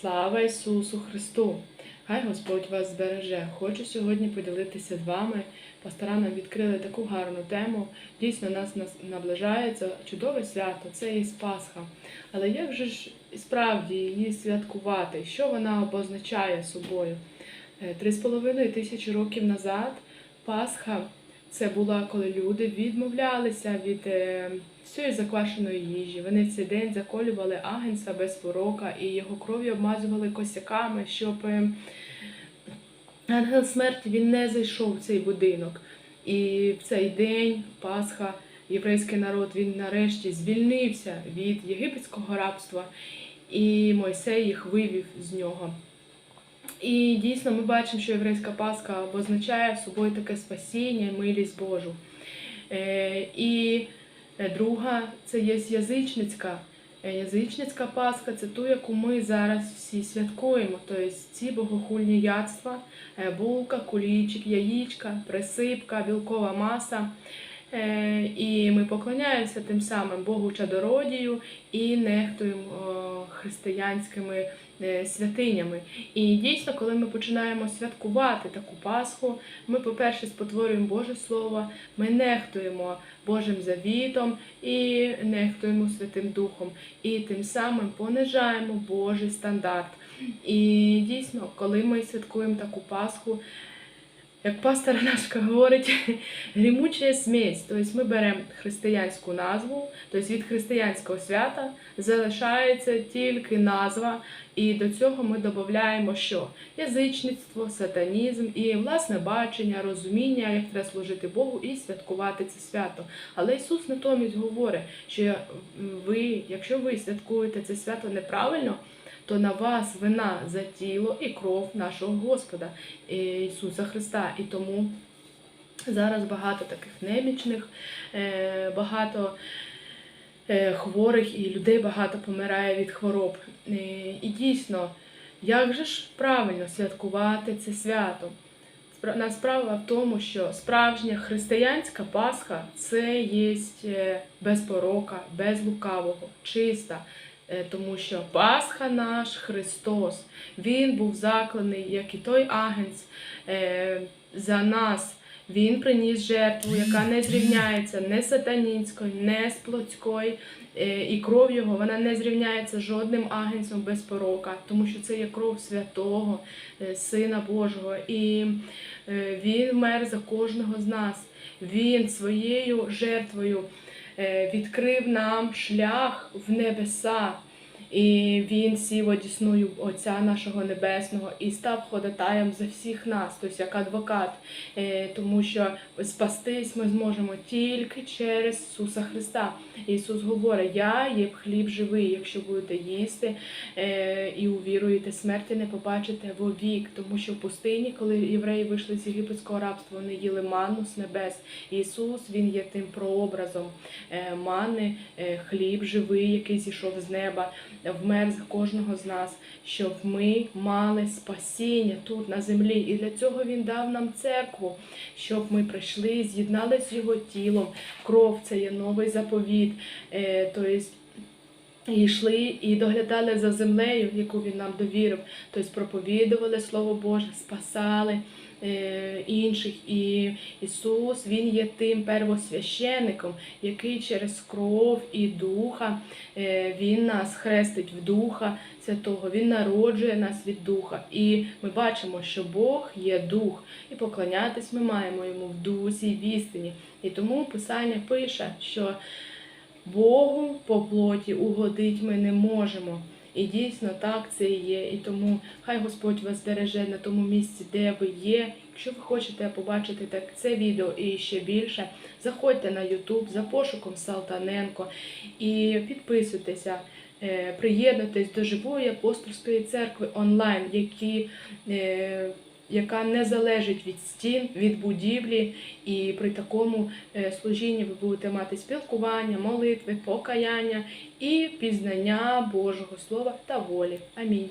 Слава Ісусу Христу! Хай Господь вас збереже. Хочу сьогодні поділитися з вами. Пастора нам відкрили таку гарну тему. Дійсно, нас наближається чудове свято, це є Пасха. Але як же ж справді її святкувати? Що вона обозначає собою? Е, Три з половиною тисячі років назад Пасха це була, коли люди відмовлялися від е, всієї заквашеної їжі. Вони в цей день заколювали агенця без порока і його кров'ю обмазували косяками, щоб е, ангел смерті він не зайшов в цей будинок. І в цей день Пасха, єврейський народ, він нарешті звільнився від єгипетського рабства, і Мойсей їх вивів з нього. І дійсно ми бачимо, що єврейська Пасха обозначає собою таке спасіння, і милість Божу. Е, І друга це є язичницька. Е, Язичницька Пасха це ту, яку ми зараз всі святкуємо. Тобто ці богохульні ядства, е, булка, кулічик, яєчка, присипка, білкова маса. Е, І ми поклоняємося тим самим Богу чадородію і нехтуємо християнськими е, святинями. І дійсно, коли ми починаємо святкувати таку Пасху, ми, по-перше, спотворюємо Боже Слово, ми нехтуємо Божим завітом і нехтуємо Святим Духом, і тим самим понижаємо Божий стандарт. І дійсно, коли ми святкуємо таку Пасху, як пастор наш говорить, грімуча смесь. Тобто ми беремо християнську назву, тобто від християнського свята залишається тільки назва, і до цього ми додаємо що? Язичництво, сатанізм і власне бачення, розуміння, як треба служити Богу і святкувати це свято. Але Ісус натомість говорить, що ви, якщо ви святкуєте це свято неправильно, то на вас вина за тіло і кров нашого Господа Ісуса Христа. І тому зараз багато таких немічних, е, багато е, хворих і людей багато помирає від хвороб. Е, І дійсно, як же ж правильно святкувати це свято? Спра- на- Справа в тому, що справжня християнська Пасха це є без порока, без лукавого, чиста. Е, Тому що Пасха наш Христос, Він був закланий, як і той агенць е, за нас. Він приніс жертву, яка не зрівняється не з сатанінською, не з плотською, е, і кров його вона не зрівняється жодним агенцем без порока, тому що це є кров святого, Сина Божого. І він вмер за кожного з нас. Він своєю жертвою відкрив нам шлях в небеса. І він сів одісною Отця нашого Небесного і став ходатаєм за всіх нас, тобто як адвокат, Е, тому що спастись ми зможемо тільки через Ісуса Христа. Ісус говорить: Я є хліб живий, якщо будете їсти е, і увіруєте, смерті не побачите вовік, тому що в пустині, коли євреї вийшли з єгипетського рабства, вони їли манну з небес. Ісус Він є тим прообразом е, мани, хліб живий, який зійшов з неба, вмер за кожного з нас, щоб ми мали спасіння тут на землі. І для цього Він дав нам церкву, щоб ми прийшли, з'єдналися з його тілом. Кров це є новий заповіт. Тобто і йшли і доглядали за землею, яку він нам довірив. Тобто проповідували Слово Боже, спасали е, інших. І Ісус Він є тим первосвященником, який через кров і духа е, Він нас хрестить в Духа Святого, Він народжує нас від Духа. І ми бачимо, що Бог є дух, і поклонятись ми маємо йому в дусі в істині. І тому Писання пише, що Богу по плоті угодить ми не можемо. І дійсно так це і є. І тому хай Господь вас береже на тому місці, де ви є. Якщо ви хочете побачити так це відео і ще більше, заходьте на YouTube за пошуком Салтаненко і підписуйтеся, е, приєднуйтесь до живої апостольської церкви онлайн, які е, яка не залежить від стін, від будівлі, і при такому е, служінні ви будете мати спілкування, молитви, покаяння і пізнання Божого Слова та волі. Амінь.